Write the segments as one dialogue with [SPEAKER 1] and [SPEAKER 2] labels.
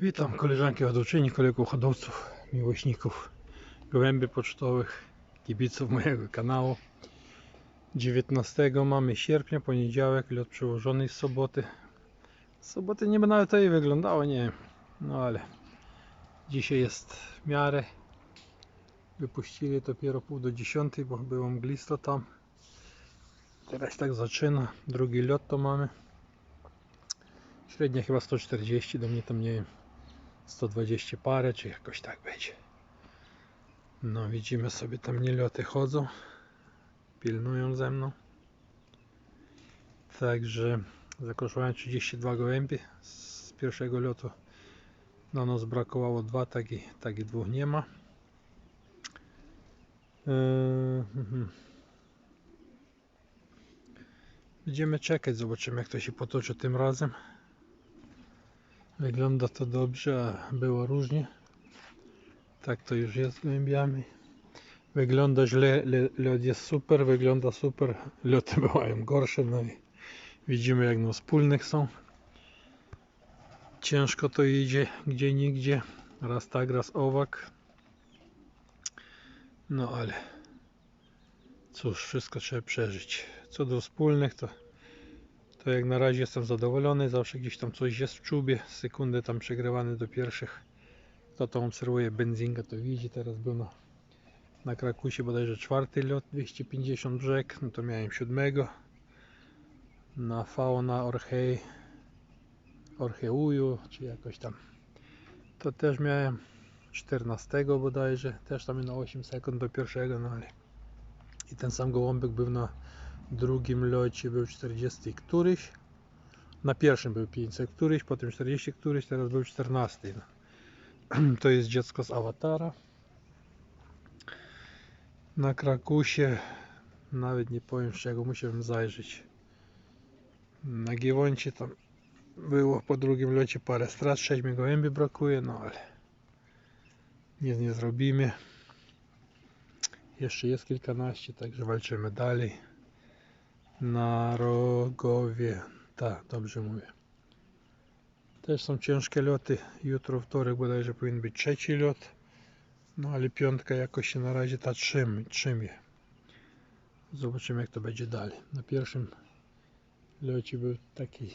[SPEAKER 1] Witam koleżanki hodowczyni, kolegów hodowców, miłośników gołębi pocztowych, kibiców mojego kanału. 19 mamy sierpnia, poniedziałek, lot przełożony z soboty. Soboty nie by nawet to wyglądało, nie wiem. No ale dzisiaj jest w miarę. Wypuścili dopiero pół do 10, bo było mglisto tam. Teraz tak zaczyna. Drugi lot to mamy. Średnia chyba 140, do mnie tam nie wiem 120 parę, czy jakoś tak będzie. No widzimy sobie tam nieloty chodzą, pilnują ze mną. Także zakoszowałem 32 gołębie z pierwszego lotu. Na nos brakowało dwa, tak tak i dwóch nie ma. Eee, mhm. Będziemy czekać, zobaczymy jak to się potoczy tym razem. Wygląda to dobrze, a było różnie. Tak to już jest z gołębiami. Wygląda źle, le- lód jest super, wygląda super. Loty bywają gorsze, no i widzimy jak na wspólnych są. Ciężko to idzie, gdzie nigdzie. Raz tak, raz owak. No ale cóż, wszystko trzeba przeżyć. Co do wspólnych, to to jak na razie jestem zadowolony, zawsze gdzieś tam coś jest w czubie, sekundę tam przegrywany do pierwszych. Kto to obserwuje benzinga to widzi, teraz był na, na Krakusie bodajże czwarty lot, 250 brzeg, no to miałem siódmego. Na Fauna Orchei, Orcheuju, czy jakoś tam. To też miałem 14 bodajże, też tam na 8 sekund do pierwszego, no ale i ten sam gołąbek był na drugim locie był 40 któryś. Na pierwszym był 500 któryś, potem 40 któryś, teraz był 14. No. To jest dziecko z awatara. Na Krakusie nawet nie powiem z czego musiałem zajrzeć. Na Giewoncie tam było po drugim locie parę strat, 6 mi gołębi brakuje, no ale nic nie zrobimy. Jeszcze jest kilkanaście, także walczymy dalej na Rogowie. Tak, dobrze mówię. Też są ciężkie loty. Jutro wtorek bodajże powinien być trzeci lot. No ale piątka jakoś się na razie ta trzym, trzymie. Zobaczymy jak to będzie dalej. Na pierwszym locie był taki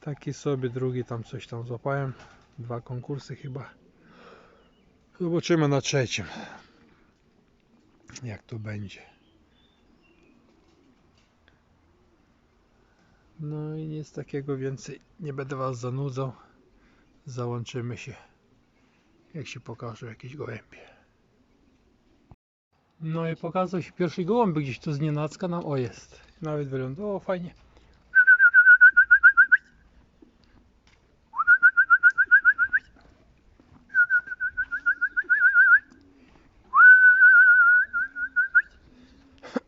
[SPEAKER 1] taki sobie, drugi tam coś tam złapałem. Dwa konkursy chyba. Zobaczymy na trzecim. Jak to będzie. No i nic takiego więcej nie będę Was zanudzał. Załączymy się, jak się pokaże jakieś gołębie. No i pokazał się pierwszy gołąbek gdzieś tu z nienacka nam. O jest. Nawet wylądował fajnie.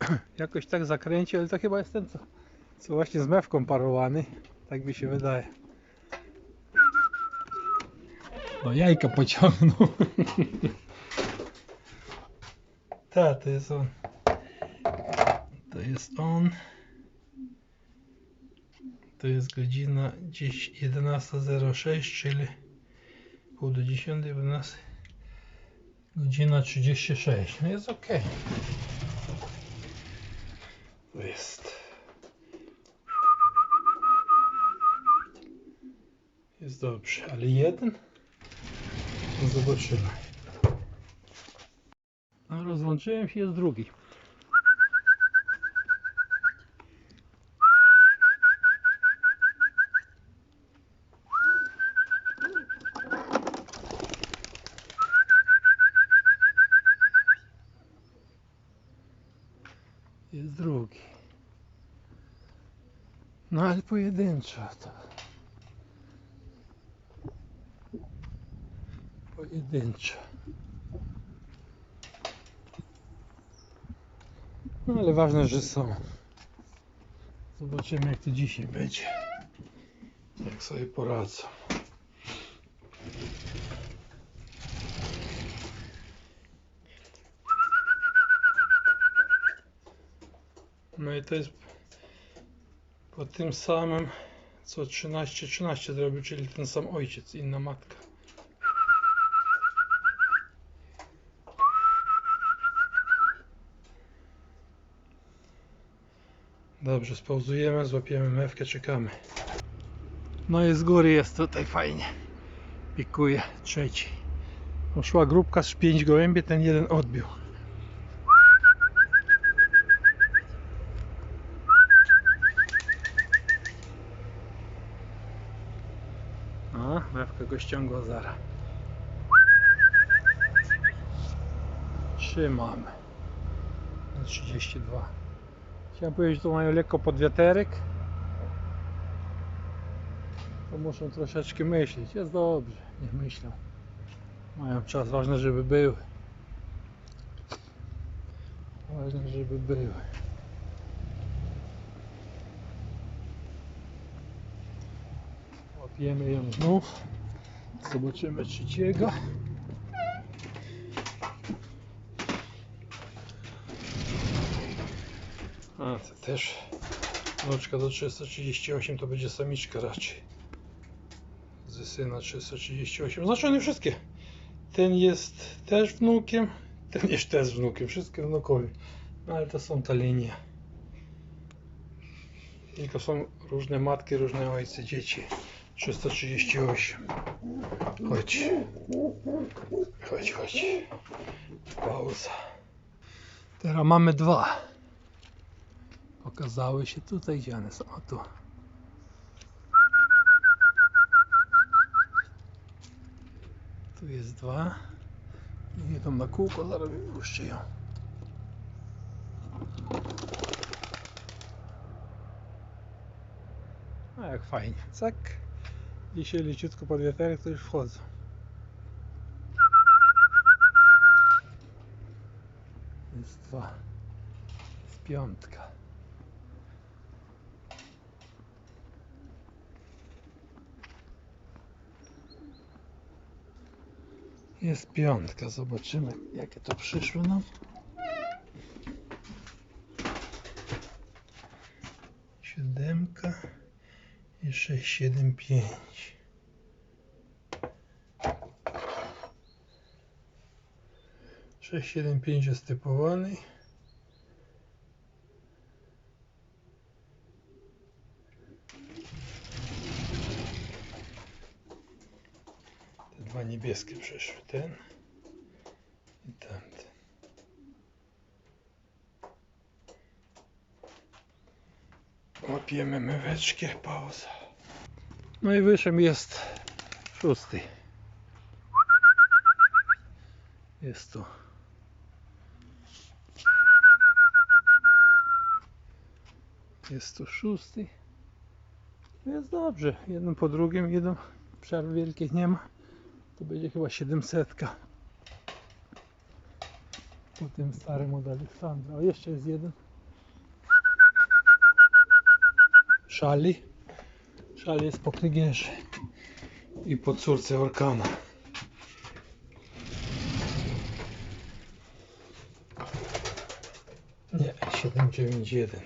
[SPEAKER 1] Jakoś tak zakręci, ale to chyba jest ten co co właśnie z mewką parowany, tak mi się wydaje. No jajka pociągnął. Tak, to jest on. To jest on. To jest godzina gdzieś 11.06, czyli pół do 10, 11. Godzina 36. No jest ok. To jest. Jest dobrze, ale jeden? No zobaczymy. No rozłączyłem się, jest drugi. Jest drugi. No ale pojedynczo to. Pojedynczo. No ale ważne, że są. Zobaczymy jak to dzisiaj będzie. Jak sobie poradzą. No i to jest po tym samym co 13-13 zrobił, czyli ten sam ojciec, inna matka. Dobrze, spauzujemy, złapiemy mewkę, czekamy. No i z góry jest tutaj fajnie. Pikuje trzeci. Poszła grupka z 5 gołębie, ten jeden odbił. A, mewka go ściągła zara. Trzymamy. Na 32. Chciałem powiedzieć, że to mają lekko podwiaterek. To muszą troszeczkę myśleć. Jest dobrze, niech myślą. Mają czas, ważne żeby były. Ważne żeby były. Łapiemy ją znów. Zobaczymy trzeciego. A, to też wnuczka do 338 to będzie samiczka raczej. Ze syna 338. Znaczy one wszystkie. Ten jest też wnukiem, ten jest też wnukiem. Wszystkie wnukowie. No ale to są ta linia. Tylko są różne matki, różne ojcy, dzieci. 338. Chodź. Chodź, chodź. Pauza. Teraz mamy dwa. Pokazały się tutaj, gdzie one są. O tu. Tu jest dwa. I idą na kółko, zaraz wypuszczę ją. A jak fajnie. Cak. Dzisiaj leciutko pod wiaterek, to już wchodzą. Jest dwa. Jest piątka. Jest piątka, zobaczymy jakie to przyszło nam. Siódemka i sześć, siedem, pięć. Sześć, siedem, pięć jest typowany. Te dwa niebieskie przeszły. Ten i tamten. Łapiemy myweczkę, pauza. No i wyszem jest szósty. Jest tu. Jest tu szósty. Jest dobrze. Jeden po drugim, jeden przerw wielkich nie ma. To będzie chyba 700. Po tym starym od Aleksandra. O, jeszcze jest jeden. Szali. Szali jest po Krygierze. I po córce Orkana. Nie, 791.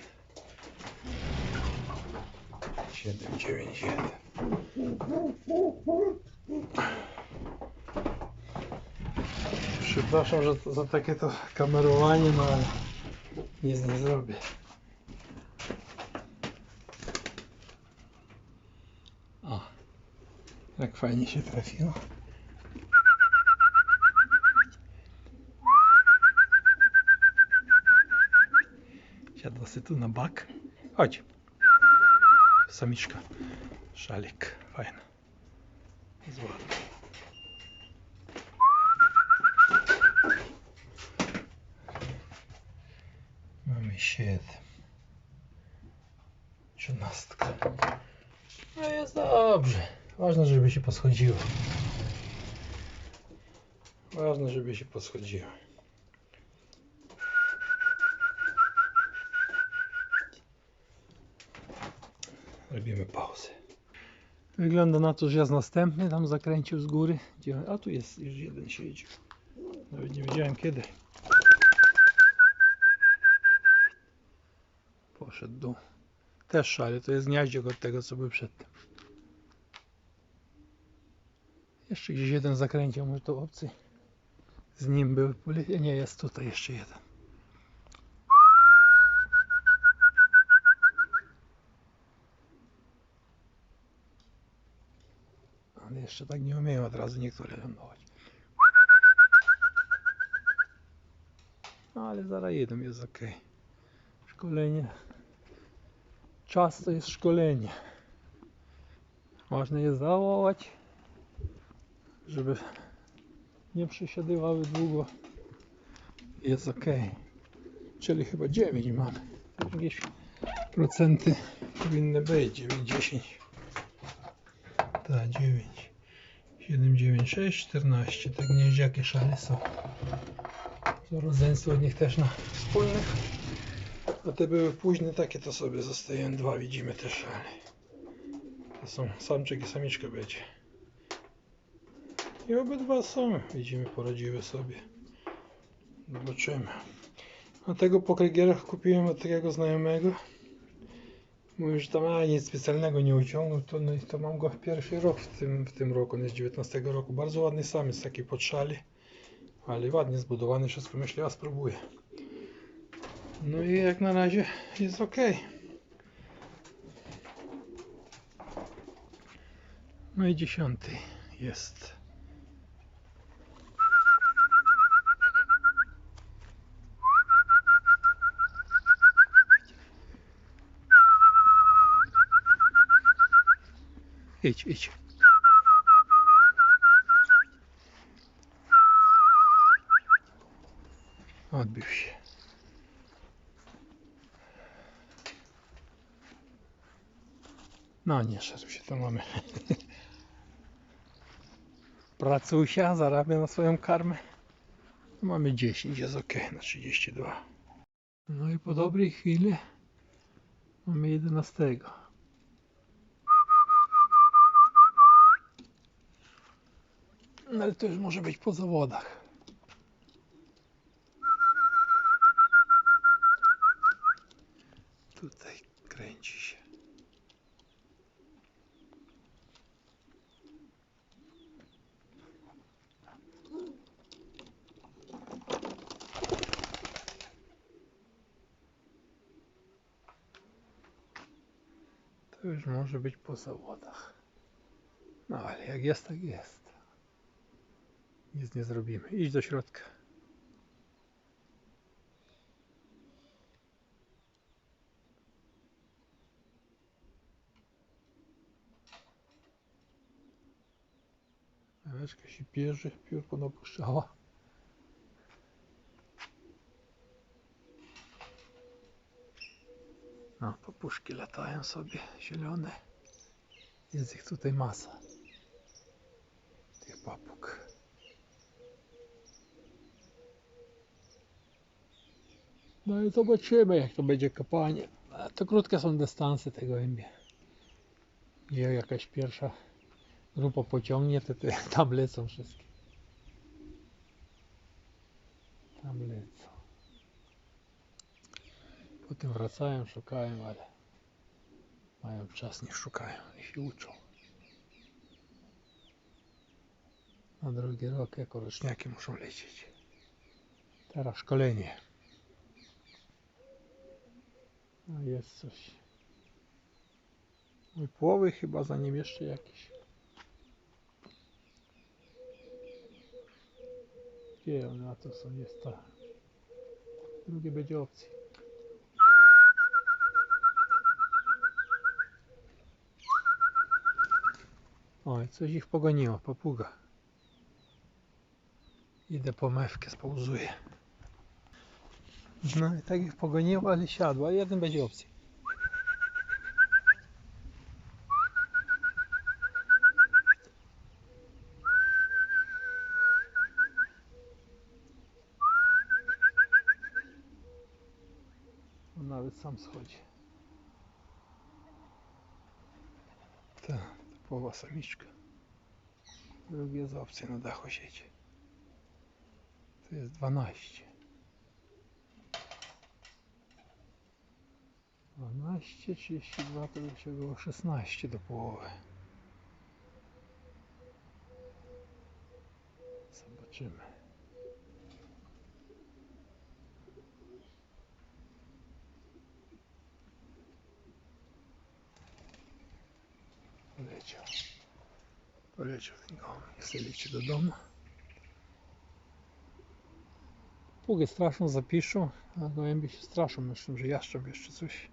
[SPEAKER 1] 791. Przepraszam że to, za takie to kamerowanie, no ale nic nie zrobię. O, jak fajnie się trafiło. Siadła sobie tu na bak. Chodź. Samiczka. Szalik. Fajna. Jest ładna. Siedem. Trzynastka. No jest dobrze. Ważne, żeby się poschodziło. Ważne, żeby się poschodziło. Robimy pauzę. Wygląda na to, że jest następny. Tam zakręcił z góry. A tu jest już jeden siedzi. Nawet nie wiedziałem kiedy. Poszedł do Też szary, to jest gniaździok od tego, co był przedtem. Jeszcze gdzieś jeden zakręcił, może to obcy. Z nim był, nie jest tutaj jeszcze jeden. Ale jeszcze tak nie umieją od razu niektóre lądować. No ale zaraz jedą, jest ok. Szkolenie. Czas to jest szkolenie. Ważne jest zawołać, żeby nie przesiadywały długo. Jest ok. Czyli chyba 9 mamy. Jakieś procenty powinny być. 9, 10. Tak, 9. 7, 9, 6, 14. Te gnieździakie szale są. To rodzeństwo od nich też na wspólnych. A te były późne takie, to sobie zostają dwa, widzimy te szale. To są samczyk i samiczka będzie. I obydwa są, widzimy, poradziły sobie. Zobaczymy. A tego pokrygiera kupiłem od takiego znajomego. Mówił, że tam a, nic specjalnego nie uciągnął, to, no, to mam go pierwszy rok w tym, w tym roku, jest z 19 roku. Bardzo ładny samiec, taki podszali, ale ładnie zbudowany, wszystko myślę, a spróbuję. No i jak na razie jest ok. No i dziesiąty jest. Idź, idź. Odbił się. No nie szedł się, to mamy. Pracusia, zarabia na swoją karmę. Tu mamy 10, jest ok, na 32. No i po dobrej chwili mamy 11. No ale to już może być po zawodach. Tutaj kręci się. To już może być po zawodach. No ale jak jest, tak jest. Nic nie zrobimy. Idź do środka. Eweczka się pierze, piórko napuszczała. No, papuszki latają sobie, zielone. Jest ich tutaj masa. Tych papug. No i zobaczymy jak to będzie kopanie. To krótkie są dystanse te gołębie. Jak jakaś pierwsza grupa pociągnie, to te, tam lecą wszystkie. Tam lecą. Potem wracają, szukają, ale mają czas, nie szukają i się uczą. Na drugi rok jako roczniaki muszą lecieć. Teraz szkolenie. No jest coś. Mój połowy chyba za nim jeszcze jakiś. Gdzie one na to są? Jest ta. Drugie będzie opcji. Oj, coś ich pogoniło, papuga. Idę po mewkę, spauzuję. No i tak ich pogoniło, ale siadła. Jeden będzie opcji. On nawet sam schodzi. Ta, to połowa samiczka. Drugi jest opcja na dachu siedzi. To jest 12. 12, 32 to by się było 16 do połowy. Zobaczymy. Poleciał. Poleciał. Chce leci do domu. Pługi straszą zapiszą, a gołębie się straszą. Myślę, że jaszcząb jeszcze coś.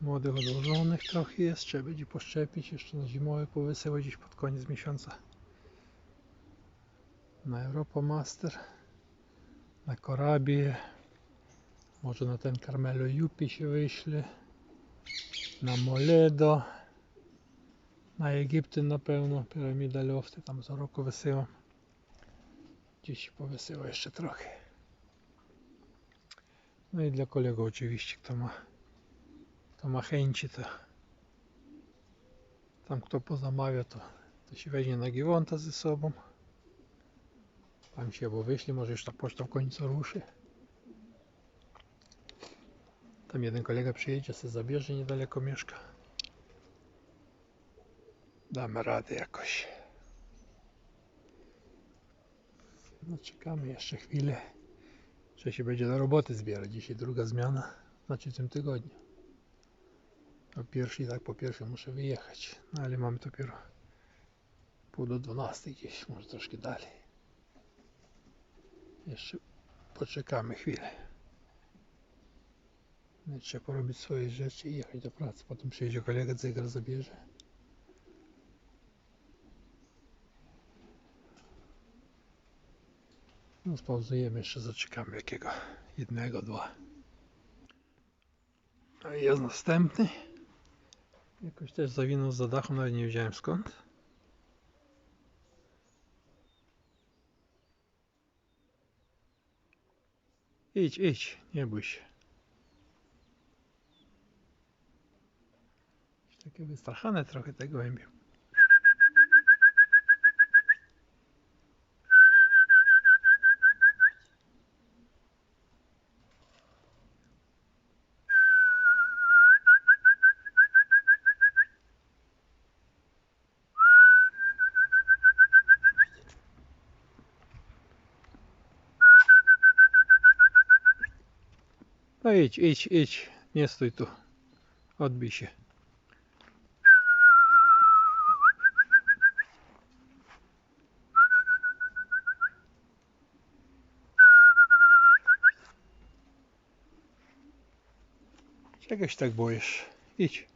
[SPEAKER 1] Młodych odłożonych trochę jest, trzeba będzie poszczepić, jeszcze na zimowe powysyłać gdzieś pod koniec miesiąca. Na Europa Master, na Korabię, może na ten Carmelo Jupi się wyśle, na Moledo, na Egipty na pewno, piramida Lofty, tam co roku wysyłam. Dziś powysyła jeszcze trochę. No i dla kolegów oczywiście, kto ma, kto ma chęci, to tam kto pozamawia, to, to się weźmie na Giewonta ze sobą. Tam się albo wyśle, może już ta poczta w końcu ruszy. Tam jeden kolega przyjedzie, se zabierze, niedaleko mieszka. Damy radę jakoś. No czekamy jeszcze chwilę. Że się będzie do roboty zbierać. Dzisiaj druga zmiana, znaczy w tym tygodniu. Po pierwszy tak po pierwsze muszę wyjechać. No ale mamy dopiero pół do 12 gdzieś, może troszkę dalej. Jeszcze poczekamy chwilę. Trzeba porobić swoje rzeczy i jechać do pracy. Potem przyjedzie kolega, zegar zabierze. No spauzujemy jeszcze, zaczekamy jakiego jednego, dwa. No i jest następny. Jakoś też zawinął za dachem, nawet nie wiedziałem skąd. Idź, idź, nie bój się. Takie wystrachane trochę te gołębie. No idź, idź, idź. Nie stój tu. Odbij się. Czegoś tak boisz? Idź.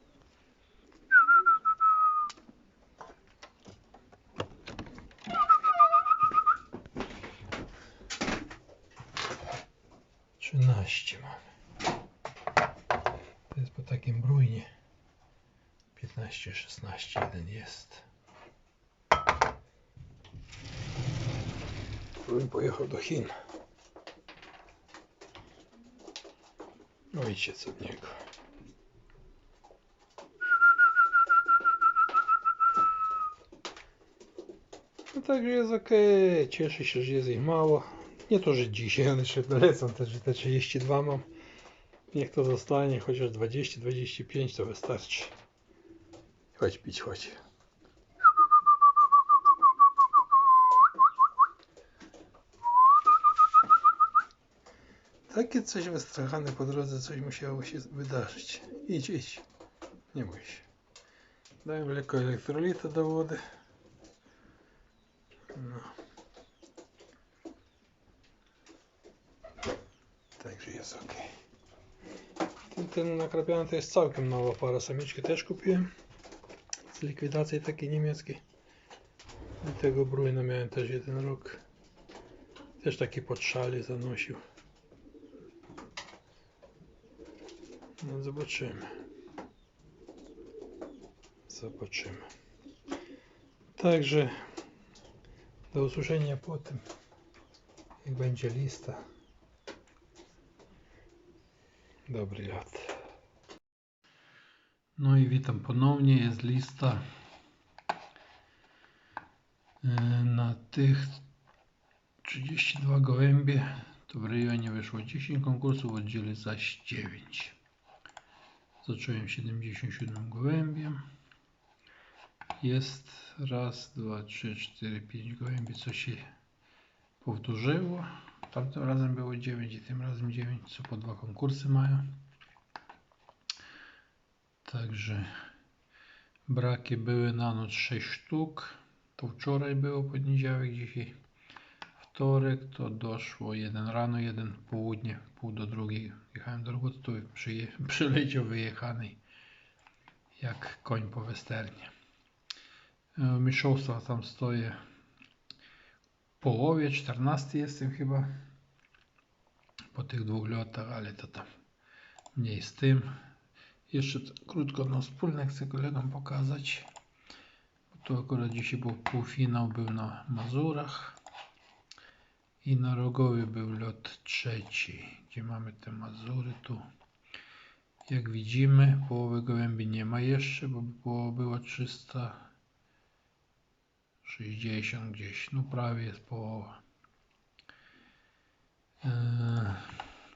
[SPEAKER 1] Trzynaście mamy. To jest po takim brujnie. 15, 16, jeden jest. Bruń pojechał do Chin. Ojciec od niego. No także jest ok. Cieszę się, że jest ich mało. Nie to, że dzisiaj one jeszcze dolecą, te, że te 32 mam. Niech to zostanie, chociaż 20-25 to wystarczy. Chodź pić, chodź. Takie coś wystrachane po drodze, coś musiało się wydarzyć. Idź, idź. Nie bój się. Daj mleko elektrolita do wody. No. Także jest ok. Ten, ten nakrapiany to jest całkiem nowa para. Samiczki też kupiłem. Z likwidacji takiej niemieckiej. I tego brujna miałem też jeden rok. Też taki pod szali zanosił. No zobaczymy. Zobaczymy. Także do usłyszenia potem, jak będzie lista. Dobry lat. No i witam ponownie. Jest lista e, na tych 32 gołębie, to w rejonie wyszło 10 konkursów, w oddziale zaś 9. Zacząłem 77 gołębiem. Jest raz, dwa, trzy, cztery, pięć gołębi, co się powtórzyło. Tamtym razem było 9 i tym razem 9, co po dwa konkursy mają. Także braki były na noc 6 sztuk. To wczoraj było poniedziałek, dzisiaj wtorek, to doszło jeden rano, jeden południe, pół do drugiej. Jechałem do przyje, przyleciał wyjechany jak koń po westernie. E, Mistrzostwa tam stoję w połowie, 14 jestem chyba po tych dwóch lotach, ale to tam mniej z tym. Jeszcze krótko na wspólne chcę kolegom pokazać. To akurat dzisiaj był półfinał, był na Mazurach. I na Rogowie był lot trzeci, gdzie mamy te Mazury tu. Jak widzimy, połowy gołębi nie ma jeszcze, bo było, było 360 gdzieś, no prawie jest połowa. Eee,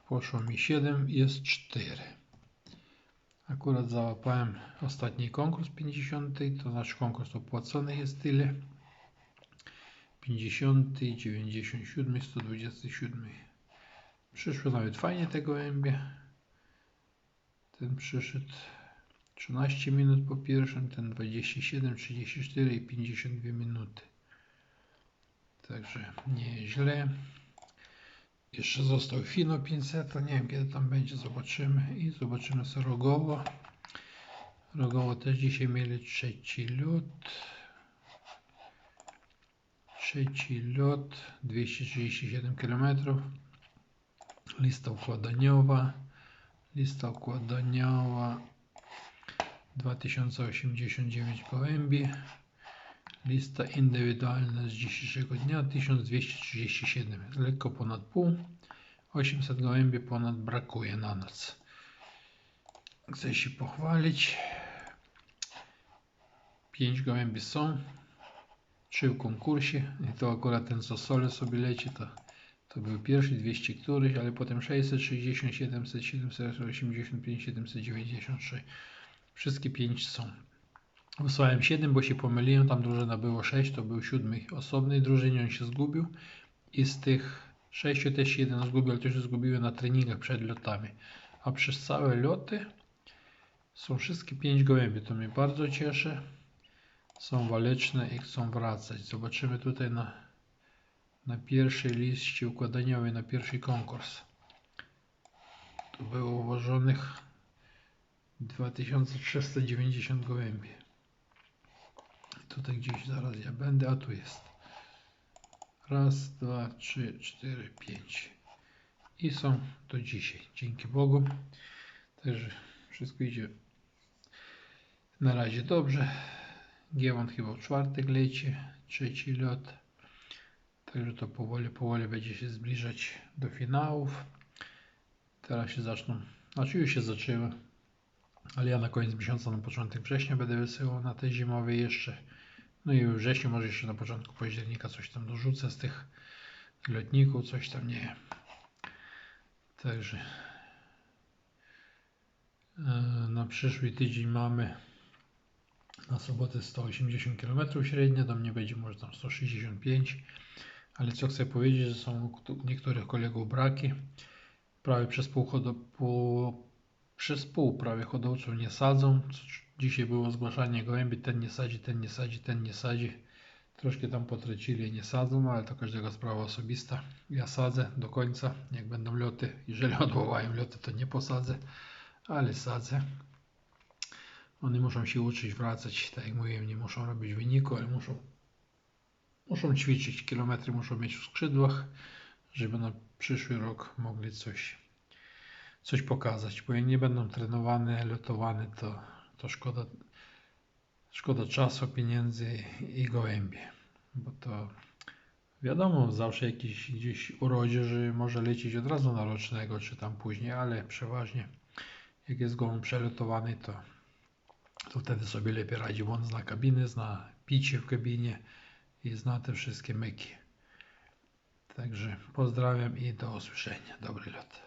[SPEAKER 1] poszło mi 7, jest 4. Akurat załapałem ostatni konkurs 50, to znaczy konkurs opłacony jest tyle. 50, 97, 127. Przyszło nawet fajnie te gołębie. Ten przyszedł 13 minut po pierwszym, ten 27, 34 i 52 minuty. Także nieźle. Jeszcze został Fino 500, to nie wiem kiedy tam będzie, zobaczymy. I zobaczymy sobie Rogowo. Rogowo też dzisiaj mieli trzeci lot. Trzeci lot, 237 km. Lista układaniowa. Lista układaniowa 2089 gołębi. Lista indywidualna z dzisiejszego dnia 1237. Lekko ponad pół. 800 gołębi ponad brakuje na noc. Chcę się pochwalić. 5 gołębi są. 3 w konkursie. I to akurat ten co sole sobie leci to, to był pierwszy 200 któryś, ale potem 660, 700, 785, 793. Wszystkie 5 są. Wysłałem 7, bo się pomyliłem, tam drużyna było 6, to był siódmy osobnej drużynie, on się zgubił i z tych 6 też jeden zgubił, ale to się zgubiły na treningach przed lotami. A przez całe loty są wszystkie 5 gołębi, to mnie bardzo cieszy. Są waleczne i chcą wracać. Zobaczymy tutaj na, na pierwszej liście układaniowej, na pierwszy konkurs. Tu było ułożonych 2390 gołębi. Tutaj gdzieś zaraz ja będę, a tu jest. Raz, dwa, trzy, cztery, pięć. I są do dzisiaj. Dzięki Bogu. Także wszystko idzie na razie dobrze. Giewont chyba w czwartek leci, trzeci lot. Także to powoli, powoli będzie się zbliżać do finałów. Teraz się zaczną, znaczy już się zaczęły, ale ja na koniec miesiąca, na początek września będę wysyłał na te zimowe jeszcze. No i we wrześniu, może jeszcze na początku października coś tam dorzucę z tych lotników, coś tam nie. Także e, na przyszły tydzień mamy na sobotę 180 km średnio, do mnie będzie może tam 165, ale co chcę powiedzieć, że są niektórych kolegów braki. Prawie przez pół, hodo, pół, przez pół prawie hodowców nie sadzą. Dzisiaj było zgłaszanie gołębi, ten nie sadzi, ten nie sadzi, ten nie sadzi. Troszkę tam potracili, nie sadzą, ale to każdego sprawa osobista. Ja sadzę do końca, jak będą loty. Jeżeli odwołają loty, to nie posadzę, ale sadzę. One muszą się uczyć wracać, tak jak mówiłem, nie muszą robić wyniku, ale muszą, muszą ćwiczyć. Kilometry muszą mieć w skrzydłach, żeby na przyszły rok mogli coś, coś pokazać. Bo jak nie będą trenowane, lotowane, to, to szkoda, szkoda czasu, pieniędzy i gołębie. Bo to wiadomo, zawsze jakiś gdzieś urodzie, że może lecieć od razu na rocznego, czy tam później, ale przeważnie jak jest gołąb przelotowany, to to wtedy sobie lepiej radzi, on zna kabiny, zna picie w kabinie i zna te wszystkie myki. Także pozdrawiam i do usłyszenia. Dobry lot.